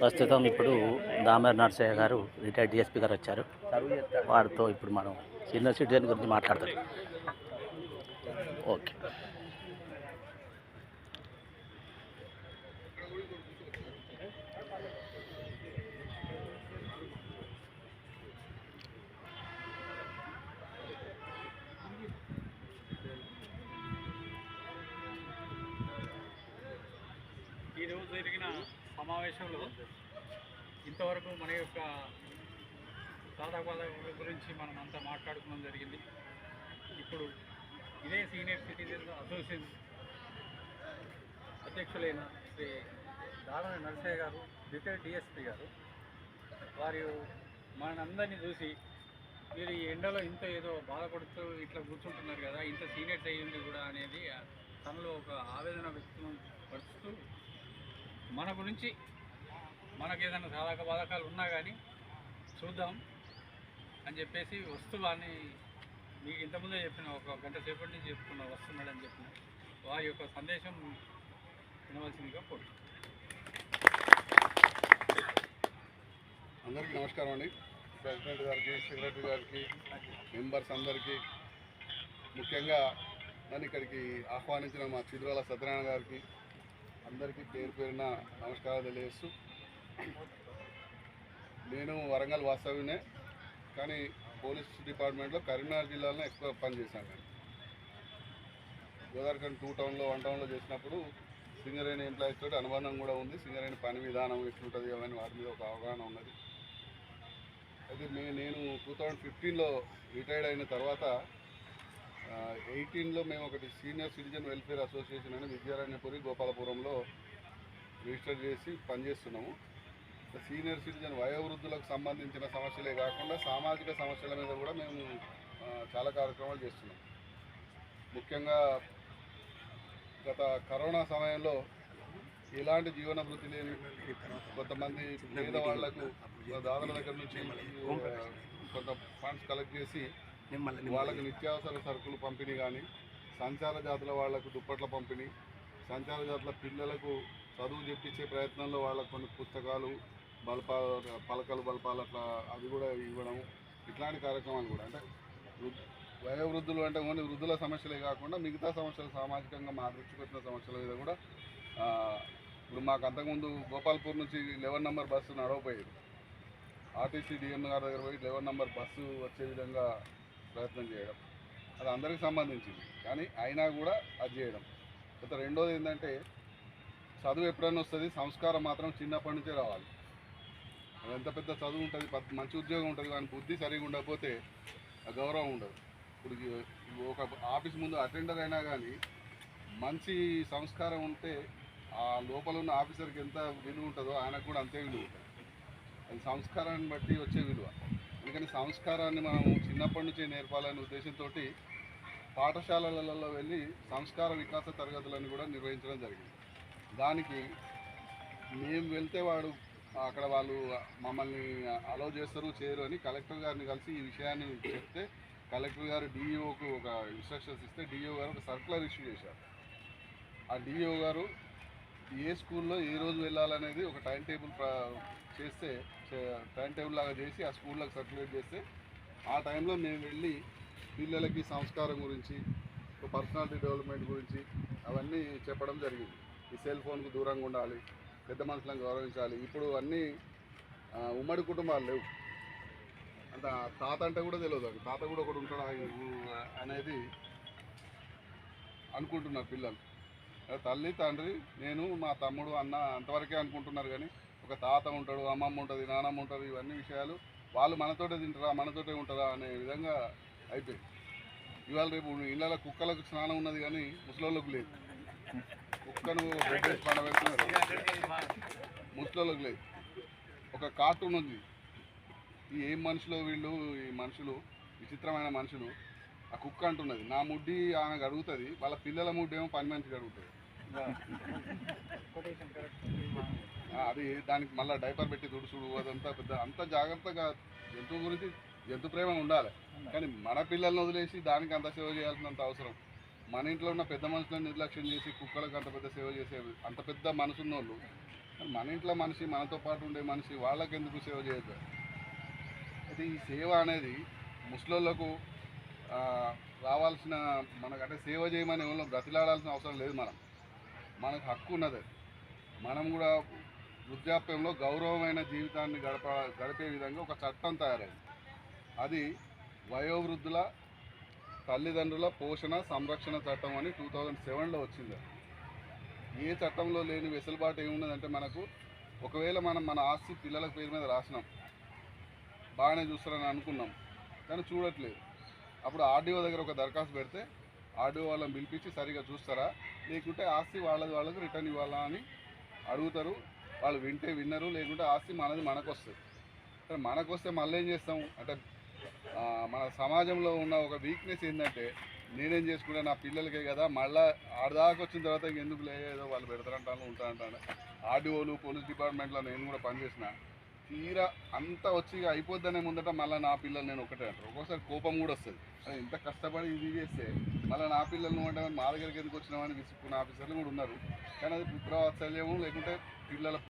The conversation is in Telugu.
ప్రస్తుతం ఇప్పుడు దామర్ నర్సయ్య గారు రిటైర్డ్ డిఎస్పీ గారు వచ్చారు. వారితో ఇప్పుడు మనం సీనియర్ సిటిజన్ గురించి మాట్లాడతాం. ఓకే. ఈరోజు జరిగిన సమావేశంలో ఇంతవరకు మన యొక్క సాధకబాధకుల గురించి మనం అంతా మాట్లాడుకోవడం జరిగింది. ఇప్పుడు ఇదే సీనియర్ సిటిజన్ అసోసియేషన్ అధ్యక్షులైన శ్రీ దారణ నరసయ్య గారు రిటైర్డ్ డిఎస్పి గారు వారు మనందరినీ చూసి మీరు ఈ ఎండలో ఇంత ఏదో బాధపడుతూ ఇట్లా కూర్చుంటున్నారు కదా ఇంత సీనియర్స్ అయ్యింది కూడా అనేది తనలో ఒక ఆవేదన వ్యక్తం పరుస్తూ మన గురించి మనకు ఏదైనా సాధక బాధకాలు ఉన్నా కానీ చూద్దాం అని చెప్పేసి వస్తువాన్ని మీకు ఇంతకుముందే చెప్పిన ఒక గంట సేపటి నుంచి చెప్పుకున్న వస్తున్నాడని చెప్పిన వారి యొక్క సందేశం వినవలసిందిగా కోరు అందరికీ నమస్కారం అండి. ప్రెసిడెంట్ గారికి సెక్రటరీ గారికి మెంబర్స్ అందరికీ ముఖ్యంగా నన్ను ఇక్కడికి ఆహ్వానించిన మా చిదురాల సత్యనారాయణ గారికి అందరికీ పేరు పేరున నమస్కారాలు తెలియజేస్తూ నేను వరంగల్ వాస్తవ్యనే కానీ పోలీస్ డిపార్ట్మెంట్లో కరీంనగర్ జిల్లాలో ఎక్కువ పనిచేశాను నేను. గోదావరిఖండ్ టూ టౌన్లో వన్ టౌన్లో చేసినప్పుడు సింగరేణి ఎంప్లాయీస్ తోటి అనుబంధం కూడా ఉంది. సింగరేణి పని విధానం ఎట్లుంటుంది అవన్నీ వాటి మీద ఒక అవగాహన ఉన్నది. అయితే మే నేను టూ థౌజండ్ ఫిఫ్టీన్లో రిటైర్డ్ అయిన తర్వాత ఎయిటీన్లో మేము ఒకటి సీనియర్ సిటిజన్ వెల్ఫేర్ అసోసియేషన్ అని విద్యారణ్యపురి గోపాలపురంలో రిజిస్టర్ చేసి పనిచేస్తున్నాము. సీనియర్ సిటిజన్ వయోవృద్ధులకు సంబంధించిన సమస్యలే కాకుండా సామాజిక సమస్యల మీద కూడా మేము చాలా కార్యక్రమాలు చేస్తున్నాం. ముఖ్యంగా గత కరోనా సమయంలో ఎలాంటి జీవన వృత్తి లేని కొంతమంది పేదవాళ్ళకు దాదాల దగ్గర నుంచి కొంత ఫండ్స్ కలెక్ట్ చేసి వాళ్ళకి నిత్యావసర సరుకులు పంపిణీ కానీ సంచార జాతుల వాళ్ళకు దుప్పట్ల పంపిణీ సంచార జాతుల పిల్లలకు చదువు చెప్పించే ప్రయత్నంలో వాళ్ళకు కొన్ని పుస్తకాలు బల్పా పలకలు బల్పాలు అట్లా అవి కూడా ఇవ్వడం ఇట్లాంటి కార్యక్రమాలు కూడా. అంటే వయోవృద్ధులు అంటే ఓన్లీ వృద్ధుల సమస్యలే కాకుండా మిగతా సమస్యలు సామాజికంగా మా దృష్టికి వచ్చిన సమస్యల మీద కూడా ఇప్పుడు మాకు అంతకుముందు గోపాల్పూర్ నుంచి లెవెన్ నెంబర్ బస్సు నడవపోయేది. ఆర్టీసీ డిఎం గారి దగ్గర పోయి లెవెన్ నెంబర్ బస్సు వచ్చే విధంగా ప్రయత్నం చేయడం. అది అందరికి సంబంధించింది. కానీ అయినా కూడా అది చేయడం. గత రెండోది ఏంటంటే చదువు ఎప్పుడైనా వస్తుంది సంస్కారం మాత్రం చిన్నప్పటి నుంచే రావాలి. అది ఎంత పెద్ద చదువు ఉంటుంది మంచి ఉద్యోగం ఉంటుంది కానీ బుద్ధి సరిగా ఉండకపోతే ఆ గౌరవం ఉండదు. ఇప్పుడు ఒక ఆఫీస్ ముందు అటెండర్ అయినా కానీ మంచి సంస్కారం ఉంటే ఆ లోపల ఉన్న ఆఫీసర్కి ఎంత విలువ ఉంటుందో ఆయనకు కూడా అంతే విలువ ఉంటుంది. అది సంస్కారాన్ని బట్టి వచ్చే విలువ. సంస్కారాన్ని మనం చిన్నప్పటి నుంచే నేర్పాలనే ఉద్దేశంతో పాఠశాలలలో వెళ్ళి సంస్కార వికాస తరగతులను కూడా నిర్వహించడం జరిగింది. దానికి మేము వెళ్తే వాడు అక్కడ వాళ్ళు మమ్మల్ని అలౌ చేస్తారు చేయరు అని కలెక్టర్ గారిని కలిసి ఈ విషయాన్ని చెప్తే కలెక్టర్ గారు డిఈఓకు ఒక ఇన్స్ట్రక్షన్స్ ఇస్తే డిఈఓ గారు ఒక సర్కులర్ ఇష్యూ చేశారు. ఆ డిఈఓ గారు ఏ స్కూల్లో ఏ రోజు వెళ్ళాలనేది ఒక టైం టేబుల్ ప్ర- చేస్తే టైం టేబుల్ లాగా చేసి ఆ స్కూళ్ళకి సర్క్యులేట్ చేస్తే ఆ టైంలో మేము వెళ్ళి పిల్లలకి సంస్కారం గురించి పర్సనాలిటీ డెవలప్మెంట్ గురించి అవన్నీ చెప్పడం జరిగింది. ఈ సెల్ ఫోన్కు దూరంగా ఉండాలి పెద్ద మనుషులను గౌరవించాలి. ఇప్పుడు అన్నీ ఉమ్మడి కుటుంబాలు లేవు. అంటే తాత అంటే కూడా తెలియదు తాత కూడా ఒకడు ఉంటాడు అనేది అనుకుంటున్నారు పిల్లలు. తల్లి తండ్రి నేను మా తమ్ముడు అన్న అంతవరకే అనుకుంటున్నారు కానీ ఒక తాత ఉంటాడు అమ్మమ్మ ఉంటుంది నానమ్మ ఉంటుంది ఇవన్నీ విషయాలు వాళ్ళు మనతోటే తింటారా మనతోటే ఉంటారా అనే విధంగా అయిపోయింది. ఇవాళ రేపు ఇళ్ళ కుక్కలకు స్నానం ఉన్నది కానీ ముసలోళ్ళకు లేదు. కుక్కను బెడ్ పండబెడుతున్నారు ముసలోళ్ళకు లేదు. ఒక కార్టూన్ ఉంది. ఈ ఏం మనుషులు వీళ్ళు? ఈ మనుషులు విచిత్రమైన మనుషులు ఆ కుక్క అంటున్నది. నా ముడ్డి ఆమెకు అడుగుతుంది వాళ్ళ పిల్లల ముడ్డి ఏమో పని మనిషికి అడుగుతుంది అది దానికి మళ్ళీ డైపర్ పెట్టి తుడుచుడు అదంతా పెద్ద అంత జాగ్రత్తగా జంతువు గురించి జంతు ప్రేమ ఉండాలి. కానీ మన పిల్లల్ని వదిలేసి దానికి అంత సేవ చేయాల్సినంత అవసరం. మన ఇంట్లో ఉన్న పెద్ద మనుషులను నిర్లక్ష్యం చేసి కుక్కలకు అంత పెద్ద సేవ చేసే అంత పెద్ద మనసున్న వాళ్ళు మరి మన ఇంట్లో మనిషి మనతో పాటు ఉండే మనిషి వాళ్ళకి ఎందుకు సేవ చేయొద్దు? అయితే ఈ సేవ అనేది ముసలోళ్ళకు రావాల్సిన మనకంటే సేవ చేయమని ఎవరో బ్రతిలాడాల్సిన అవసరం లేదు మనం. మనకు హక్కు ఉన్నది. మనం కూడా వృద్ధాప్యంలో గౌరవమైన జీవితాన్ని గడప గడిపే విధంగా ఒక చట్టం తయారైంది. అది వయోవృద్ధుల తల్లిదండ్రుల పోషణ సంరక్షణ చట్టం అని టూ థౌజండ్ సెవెన్లో వచ్చింది. ఏ చట్టంలో లేని వెసులుబాటు ఏమున్నదంటే మనకు ఒకవేళ మనం మన ఆస్తి పిల్లల పేరు మీద రాసినాం బాగానే చూస్తారని అనుకున్నాం కానీ చూడట్లేదు. అప్పుడు ఆర్డీఓ దగ్గర ఒక దరఖాస్తు పెడితే ఆర్డీఓ వాళ్ళని పిలిపించి సరిగా చూస్తారా? లేకుంటే ఆస్తి వాళ్ళది వాళ్ళకి రిటర్న్ ఇవ్వాలా అని అడుగుతారు. వాళ్ళు వింటే విన్నరు లేకుంటే ఆస్తి మనది మనకు వస్తుంది కానీ మనకు వస్తే మళ్ళీ ఏం చేస్తాం? అంటే మన సమాజంలో ఉన్న ఒక వీక్నెస్ ఏంటంటే నేనేం చేసుకుంటే నా పిల్లలకే కదా మళ్ళీ ఆడదాకా వచ్చిన తర్వాత ఎందుకు లేదో వాళ్ళు పెడతారంటాను ఉంటారంటాను. ఆర్డీఓలు పోలీస్ డిపార్ట్మెంట్లో నేను కూడా పనిచేసిన తీరా అంతా వచ్చి అయిపోద్దనే ముందట మళ్ళీ నా పిల్లలు నేను ఒకటే అంటారు. ఒక్కోసారి కోపం కూడా వస్తుంది. అదే ఇంత కష్టపడి ఇది చేస్తే మళ్ళీ నా పిల్లలు అంటే మా దగ్గరికి ఎందుకు వచ్చినామని విసుక్కున్న ఆఫీసర్లు కూడా ఉన్నారు. కానీ అది పుత్రవాత్సల్యము లేకుంటే పిల్లల